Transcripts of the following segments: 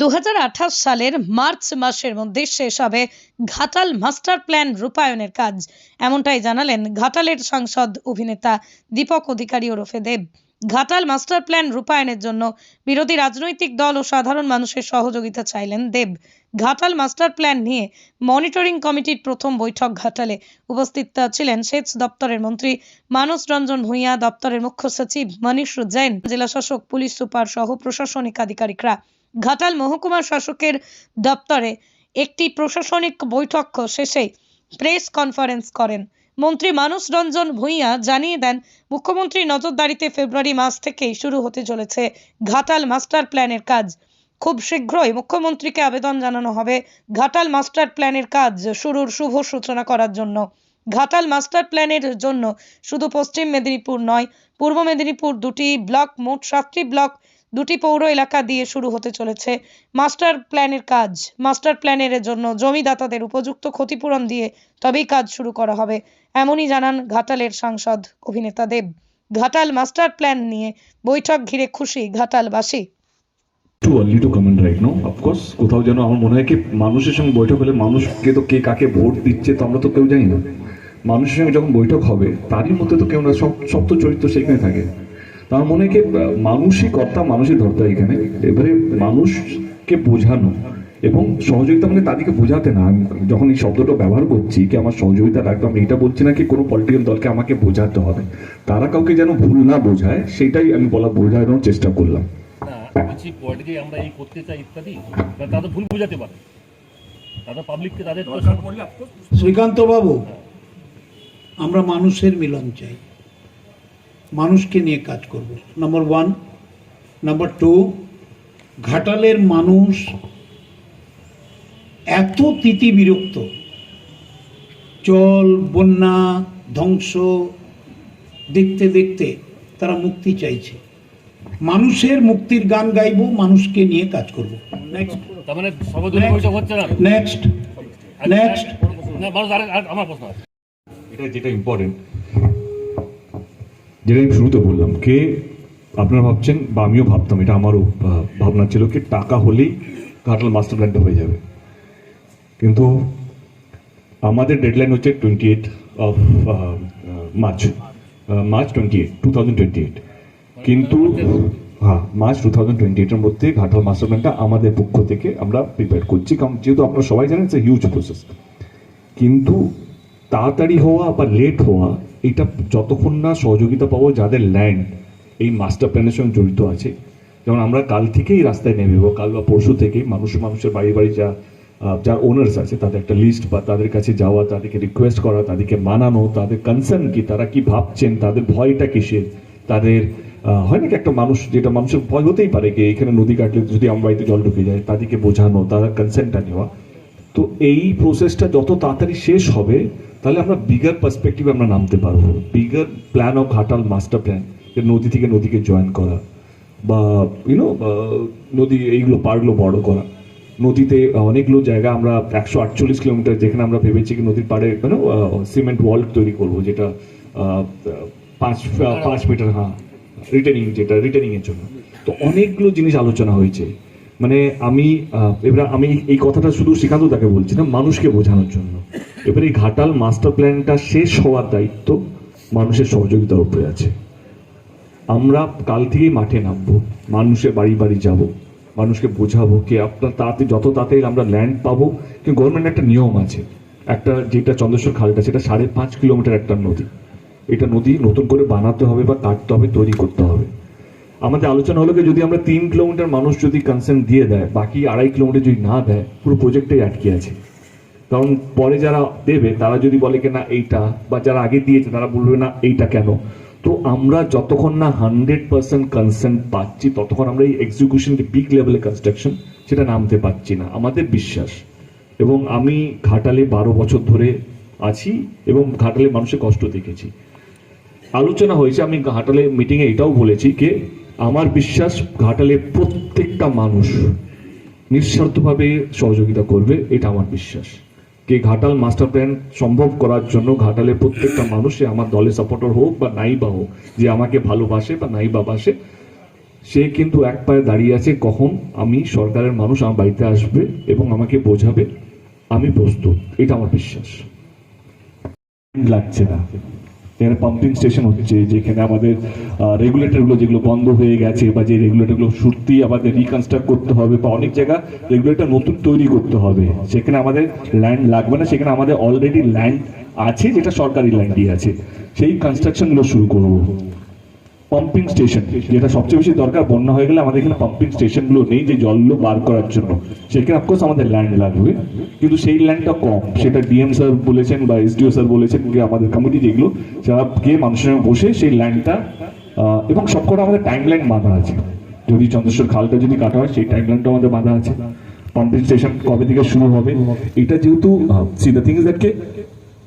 দু সালের মার্চ মাসের মধ্যে শেষ হবে ঘাটাল মাস্টার প্ল্যান রূপায়ণের কাজ। এমনটাই জানালেন ঘাটালের সাংসদ অভিনেতা দীপক অধিকারী ওরফে দেব। ঘাটাল মাস্টার প্ল্যান রূপায়ণের জন্য বিরোধী রাজনৈতিক দল ও সাধারণ মানুষের সহযোগিতা চাইলেন দেব। ঘাটাল মাস্টার প্ল্যান নিয়ে মনিটরিং কমিটির প্রথম বৈঠক ঘাটালে উপস্থিত ছিলেন সেচ দপ্তরের মন্ত্রী মানস রঞ্জন ভূঁইয়া, দপ্তরের মুখ্য সচিব মনীষ জৈন জেলা শাসক, পুলিশ সুপার সহ প্রশাসনিক আধিকারিকরা। ঘাটাল মহকুমা শাসকের দপ্তরে একটি প্রশাসনিক বৈঠক শেষে প্রেস কনফারেন্স করেন। মন্ত্রী মানস রঞ্জন ভূঁইয়া জানিয়ে দেন, মুখ্যমন্ত্রী নজরদারিতে ফেব্রুয়ারি মাস থেকেই শুরু হতে চলেছে ঘাটাল মাস্টার প্ল্যানের কাজ। খুব শীঘ্রই মুখ্যমন্ত্রীকে আবেদন জানানো হবে ঘাটাল মাস্টার প্ল্যানের কাজ শুরুর শুভ সূচনা করার জন্য। ঘাটাল মাস্টার প্ল্যানের জন্য শুধু পশ্চিম মেদিনীপুর নয়, পূর্ব মেদিনীপুর দুটি ব্লক, মোট সাতটি ব্লক দুটি পৌর এলাকা দিয়ে শুরু হতে চলেছে মাস্টার প্ল্যানের কাজ। মাস্টার প্ল্যানের জন্য জমিদাতাদের উপযুক্ত ক্ষতিপূরণ দিয়ে তবেই কাজ শুরু করা হবে, এমনই জানান ঘাটালের সাংসদ অভিনেতা দেব। ঘাটাল মাস্টার প্ল্যান নিয়ে বৈঠক ঘিরে খুশি ঘাটালবাসী। Too early to comment right no of course কোথাও যেন আমার মনে হয় কি মানুষের সঙ্গে বৈঠক হলে মানুষকে তো কে কাকে ভোট দিচ্ছে তো আমরা তো কেউ জানি না। মানুষের সঙ্গে যখন বৈঠক হবে, তারই মধ্যে তো কেউ না, সব সব তো চরিত্র সেখানে থাকে। তো আমার মনে কি মানুষই কর্তা মানুষই ধর্তা এখানে। এবারে মানুষকে বোঝানো এবং সহযোগিতা মানে তাদেরকে বোঝাতে না। আমি যখন এই শব্দটা ব্যবহার করছি কি আমার সহযোগিতা রাখতে আমি এটা বলছি না কি কোনো পলিটিক্যাল দলকে আমাকে বোঝাতে হবে? তারা কাউকে যেন ভুল না বোঝায় সেটাই আমি বলা বোঝানোর চেষ্টা করলাম। না বলছি পলিটিকে আমরা এই করতে চাই ইত্যাদি তাদের ভুল বোঝাতে পারে। তাদের পাবলিককে তাদের শ্রীকান্ত বাবু আমরা মানুষের মিলন চাই। মানুষকে নিয়ে কাজ করব। নাম্বার ওয়ান নাম্বার টু ঘাটালের মানুষ এত তিতি বিরক্ত। জল বন্যা ধ্বংস দেখতে দেখতে তারা মুক্তি চাইছে। মানুষের মুক্তির গান গাইব মানুষকে নিয়ে কাজ করব। নেক্সট মানে নেক্সট আরেক- আমার প্রশ্ন এটা যেটা ইম্পর্টেন্ট যেটা আমি শুরুতে বললাম, কে আপনারা ভাবছেন বা আমিও ভাবতাম, এটা আমারও ভাবনা ছিল কি টাকা হলেই ঘাটাল মাস্টার প্ল্যানটা হয়ে যাবে। কিন্তু আমাদের ডেডলাইন হচ্ছে twenty eight of March March twenty eight two thousand twenty eight কিন্তু হ্যাঁ মার্চ টু থাউজেন্ড টোয়েন্টি এইটের মধ্যে ঘাটাল মাস্টার প্ল্যানটা আমাদের পক্ষ থেকে আমরা প্রিপেয়ার করছি, কারণ যেহেতু আপনারা সবাই জানেন ইটস হিউজ প্রসেস কিন্তু তাড়াতাড়ি হওয়া বা লেট হওয়া এটা যতক্ষণ না সহযোগিতা পাবো যাদের ল্যান্ড এই মাস্টার প্ল্যানের সঙ্গে জড়িত আছে। যেমন আমরা কাল থেকেই রাস্তায় নেমে কাল বা পরশু থেকে মানুষ মানুষের বাড়ি বাড়ি যা যার ওনার্স আছে, তাদের একটা লিস্ট বা তাদের কাছে যাওয়া, তাদেরকে রিকোয়েস্ট করা, তাদেরকে মানানো, তাদের কনসার্ন কি, তারা কি ভাবছেন, তাদের ভয়টা কিসের? তাদের হয় নাকি একটা মানুষ যেটা মানুষের ভয় হতেই পারে কি এখানে নদী কাটলে যদি আমার বাড়িতে জল ঢুকে যায়, তাদেরকে বোঝানো, তাদের কনসেন্টটা নেওয়া। তো এই প্রসেসটা যত তাড়াতাড়ি শেষ হবে, তাহলে আমরা বিগার পার্সপেক্টিভে আমরা নামতে পারব। Bigger plan of Ghatal master plan যে নদী থেকে নদীকে জয়েন করা, বা ইউনো নদী এইগুলো পারগুলো বড় করা। নদীতে অনেকগুলো জায়গা আমরা একশো আটচল্লিশ কিলোমিটার যেখানে আমরা ভেবেছি কি নদীর পাড়ে কেন সিমেন্ট ওয়াল তৈরি করব, যেটা পাঁচ পাঁচ মিটার হ্যাঁ রিটার্নিং যেটা রিটার্নিংয়ের জন্য। তো অনেকগুলো জিনিস আলোচনা হয়েছে। মানে আমি এবার আমি এই কথাটা শুধু শ্রীকান্ত তাকে বলছি না, মানুষকে বোঝানোর জন্য। এবারে এই ঘাটাল মাস্টার প্ল্যানটা শেষ হওয়ার দায়িত্ব মানুষের সহযোগিতার উপরে আছে। আমরা কাল থেকেই মাঠে নামবো, মানুষের বাড়ি বাড়ি যাব, মানুষকে বোঝাবো কি আপনার তাতে, যত তাড়াতাড়ি আমরা ল্যান্ড পাবো, কিন্তু গভর্নমেন্ট একটা নিয়ম আছে। একটা যেটা চন্দ্রেশ্বর খালটা, সেটা সাড়ে পাঁচ কিলোমিটার একটা নদী। এটা নদী নতুন করে বানাতে হবে বা কাটতে হবে, তৈরি করতে হবে। আমাদের আলোচনা হলো যদি আমরা তিন কিলোমিটার মানুষ যদি কনসেন্ট দিয়ে দেয়, বাকি আড়াই কিলোমিটার যদি না দেয়, পুরো প্রজেক্টটাই আটকে আছে। কারণ পরে যারা দেবে, তারা যদি বলে কি না এইটা, বা যারা আগে দিয়েছে, তারা বলবে না এইটা কেন? তো আমরা যতক্ষণ না হান্ড্রেড পার্সেন্ট কনসেন্ট পাচ্ছি, ততক্ষণ আমরা এই এক্সিকিউশন বিগ লেভেলের কনস্ট্রাকশন সেটা নামতে পারছি না। আমাদের বিশ্বাস। এবং আমি ঘাটালে বারো বছর ধরে আছি এবং ঘাটালে মানুষের কষ্ট দেখেছি। আলোচনা হয়েছে, আমি ঘাটালে মিটিংয়ে এটাও বলেছি যে আমার বিশ্বাস ঘাটালে প্রত্যেকটা মানুষ নিঃস্বার্থভাবে সহযোগিতা করবে, এটা আমার বিশ্বাস। কে ঘাটাল মাস্টার প্ল্যান সম্ভব করার জন্য ঘাটালে প্রত্যেকটা মানুষে আমার দলে সাপোর্টার হোক বা নাই বা হোক, যে আমাকে ভালোবাসে বা নাই বা বাসে, সে কিন্তু এক পায়ে দাঁড়িয়ে আছে কখন আমি সরকারের মানুষ আমার বাড়িতে আসবে এবং আমাকে বোঝাবে, আমি প্রস্তুত। এটা আমার বিশ্বাস। লাগছে না। এখানে পাম্পিং স্টেশন হচ্ছে, যেখানে আমাদের রেগুলেটরগুলো যেগুলো বন্ধ হয়ে গেছে বা যে রেগুলেটরগুলো সত্যি আমাদের রিকনস্ট্রাক্ট করতে হবে বা অনেক জায়গা রেগুলেটর নতুন তৈরি করতে হবে। সেখানে আমাদের ল্যান্ড লাগবে না, সেখানে আমাদের অলরেডি ল্যান্ড আছে, যেটা সরকারি ল্যান্ডই আছে। সেই কনস্ট্রাকশনগুলো শুরু করব। পাম্পিং স্টেশন যেটা সবচেয়ে বেশি দরকার, বন্যা হয়ে গেলে আমাদের এখানে পাম্পিং স্টেশনগুলো নেই যে জলগুলো বার করার জন্য। সেখানে অফকোর্স আমাদের ল্যান্ড লাগবে। কিন্তু সেই ল্যান্ডটা কম। সেটা ডিএম স্যার বলেছেন বা এসডিও স্যার বলেছেন, যে আমাদের কমিটি যেগুলো, যারা গিয়ে মানুষের বসে সেই ল্যান্ডটা এবং সবকটা আমাদের টাইম লাইন বাঁধা আছে। যদি চন্দ্রেশ্বর খালটা যদি কাটা হয়, সেই টাইম লাইনটা আমাদের বাঁধা আছে। পাম্পিং স্টেশন কবে থেকে শুরু হবে? এটা যেহেতু see the thing is that K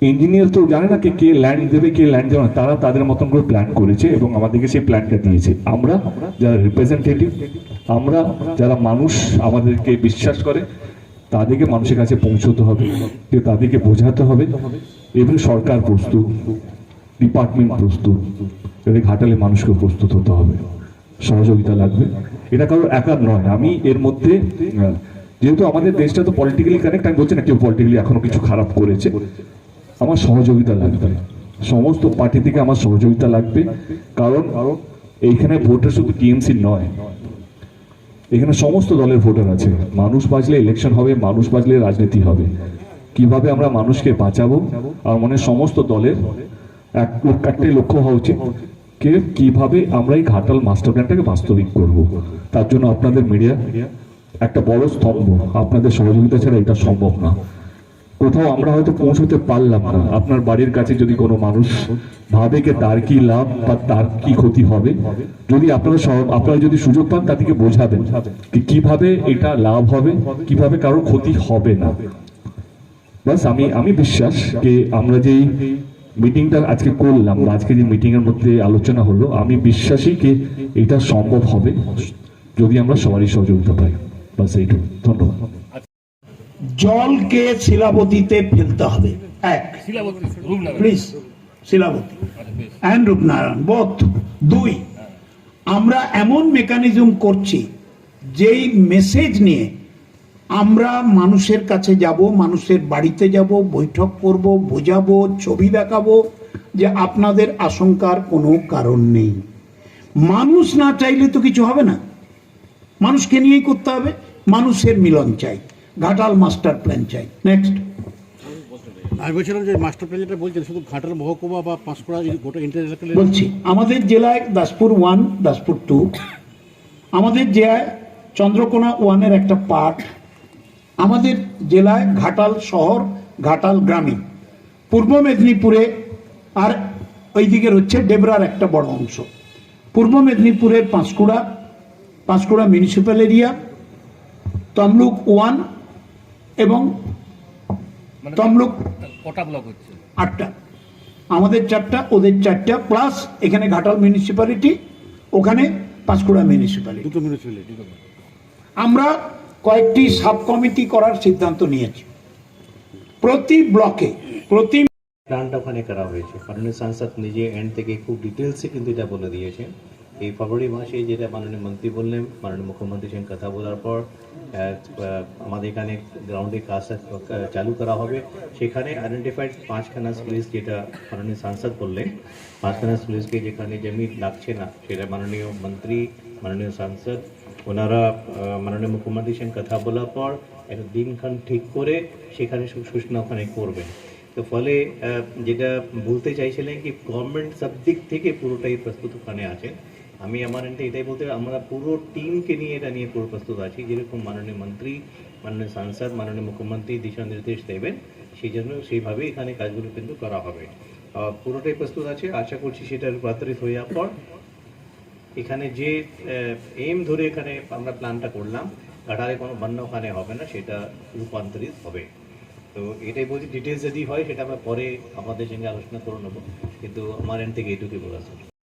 engineer তো জানে না কে কে ল্যান্ড দেবে, কে ল্যান্ড দেবে না। তারা তাদের মতন করে প্ল্যান করেছে এবং আমাদেরকে সেই প্ল্যানটা দিয়েছে। আমরা যারা রিপ্রেজেন্টেটিভ আমরা যারা মানুষ আমাদেরকে বিশ্বাস করে, তাদেরকে মানুষের কাছে পৌঁছতে হবে, যে তাদেরকে বোঝাতে হবে এবং সরকার প্রস্তুত ডিপার্টমেন্ট প্রস্তুত, যাতে ঘাটালে মানুষকে প্রস্তুত হতে হবে। সহযোগিতা লাগবে। এটা কারোর একার নয়। আমি এর মধ্যে যেহেতু আমাদের দেশটা তো পলিটিক্যালি কানেক্ট আমি বলছি না কেউ পলিটিক্যালি এখনও কিছু খারাপ করেছে। আমার সহযোগিতা লাগবে। সমস্ত পার্টি থেকে আমার সহযোগিতা লাগবে। কারণ এইখানে ভোটার শুধু টিএমসি নয়। এখানে সমস্ত দলের ভোটার আছে। মানুষ বাঁচলে ইলেকশন হবে, মানুষ বাঁচলে রাজনীতি হবে। কীভাবে আমরা মানুষকে বাঁচাবো? আর মনে সমস্ত দলের এক একটাই লক্ষ্য হওয়া উচিত কে কীভাবে আমরা এই ঘাটাল মাস্টার প্ল্যানটাকে বাস্তবিক করব। তার জন্য আপনাদের মিডিয়া একটা বড় স্তম্ভ। আপনাদের সহযোগিতা ছাড়া এটা সম্ভব না। কোথাও আমরা হয়তো পৌঁছতে পারলাম না। আপনার বাড়ির কাছে যদি কোনো মানুষ ভাবে যে তার কি লাভ বা তার কি ক্ষতি হবে, যদি আপনারা সহ- আপনারা যদি সুযোগ পান তাদেরকে বোঝাবেন কি কীভাবে এটা লাভ হবে, কীভাবে কারোর ক্ষতি হবে না। বাস আমি আমি বিশ্বাস যে আমরা যেই মিটিংটা আজকে করলাম বা আজকে যে মিটিং এর মধ্যে আলোচনা হলো, আমি বিশ্বাসী যে এটা সম্ভব হবে, যদি আমরা সবারই সহযোগিতা পাই। বাস এইটুকু। ধন্যবাদ। জলকে শিলাবতীতে ফেলতে হবে। এক। Please Shilabati. And Rupnarayan both দুই আমরা এমন মেকানিজম করছি যেই মেসেজ নিয়ে আমরা মানুষের কাছে যাব মানুষের বাড়িতে যাব বৈঠক করব বোঝাবো ছবি দেখাবো যে আপনাদের আশঙ্কার কোনো কারণ নেই। মানুষ না চাইলে তো কিছু হবে না। মানুষকে নিয়েই করতে হবে। মানুষের মিলন চাই। ঘাটাল মাস্টার প্ল্যান চাই। নেক্সট আমি বলছিলাম যে মাস্টার প্ল্যান যেটা বলছেন শুধু ঘাটাল মহকুমা বা পাঁশকুড়া গোটা ইন্টার বলছি আমাদের জেলায় দাসপুর ওয়ান দাসপুর টু আমাদের জেলায় চন্দ্রকোনা ওয়ানের একটা পার্ট আমাদের জেলায় ঘাটাল শহর ঘাটাল গ্রামীণ পূর্ব মেদিনীপুরে আর ওইদিকের হচ্ছে ডেবরার একটা বড় অংশ। পূর্ব মেদিনীপুরের Panskura Panskura municipal area Tamluk one এবং মানে তমলুক কটা ব্লক হচ্ছে? আটটা। আমাদের চারটা ওদের চারটা প্লাস এখানে ঘাটাল মিউনিসিপ্যালিটি ওখানে পাঁশকুড়া মিউনিসিপ্যালিটি দুটো মিউনিসিপ্যালিটি আমরা কয়েকটি সাব কমিটি করার সিদ্ধান্ত নিয়েছি। প্রতি ব্লকে প্রতি প্ল্যানটা ওখানে করা হয়েছে। মাননীয় সাংসদ নিজে এন্ড থেকে খুব ডিটেলসে কিন্তু এটা বলে দিয়েছেন এই ফেব্রুয়ারি মাসে যেটা মাননীয় মন্ত্রী বললেন মাননীয় মুখ্যমন্ত্রীর সঙ্গে কথা বলার পর আমাদের এখানে গ্রাউন্ডে আহ, চালু করা হবে। সেখানে আইডেন্টিফাইড পাঁচখানা স্কুলিস যেটা মাননীয় সাংসদ বললেন। পাঁচখানা স্কুলিসকে যেখানে জমি লাগছে না সেটা মাননীয় মন্ত্রী মাননীয় সাংসদ ওনারা মাননীয় মুখ্যমন্ত্রীর সঙ্গে কথা বলার পর একটা দিনক্ষণ ঠিক করে সেখানে সূচনা ওখানে করবেন। তো ফলে যেটা বলতে চাইছিলেন কি গভর্নমেন্ট সব দিক থেকে পুরোটাই প্রস্তুত ওখানে আছেন। আমি আমার এন্ডে এটাই বলতে আমরা পুরো টিমকে নিয়ে এটা নিয়ে পুরো প্রস্তুত আছি, যেরকম মাননীয় মন্ত্রী, মাননীয় সাংসদ, মাননীয় মুখ্যমন্ত্রী দিশা নির্দেশ দেবেন, সেই জন্য সেইভাবেই এখানে কাজগুলো কিন্তু করা হবে। পুরোটাই প্রস্তুত আছে, আশা করছি সেটা রূপান্তরিত হয়ে যাওয়ার পর এখানে যে এম ধরে এখানে আমরা প্ল্যানটা করলাম ঘাটালে কোনো বন্যা ওখানে হবে না, সেটা রূপান্তরিত হবে। তো এটাই বলছি ডিটেলস যদি হয় সেটা আমরা পরে আমাদের সঙ্গে আলোচনা করে নেব, কিন্তু আমার এন্ড থেকে এটুকুই বলা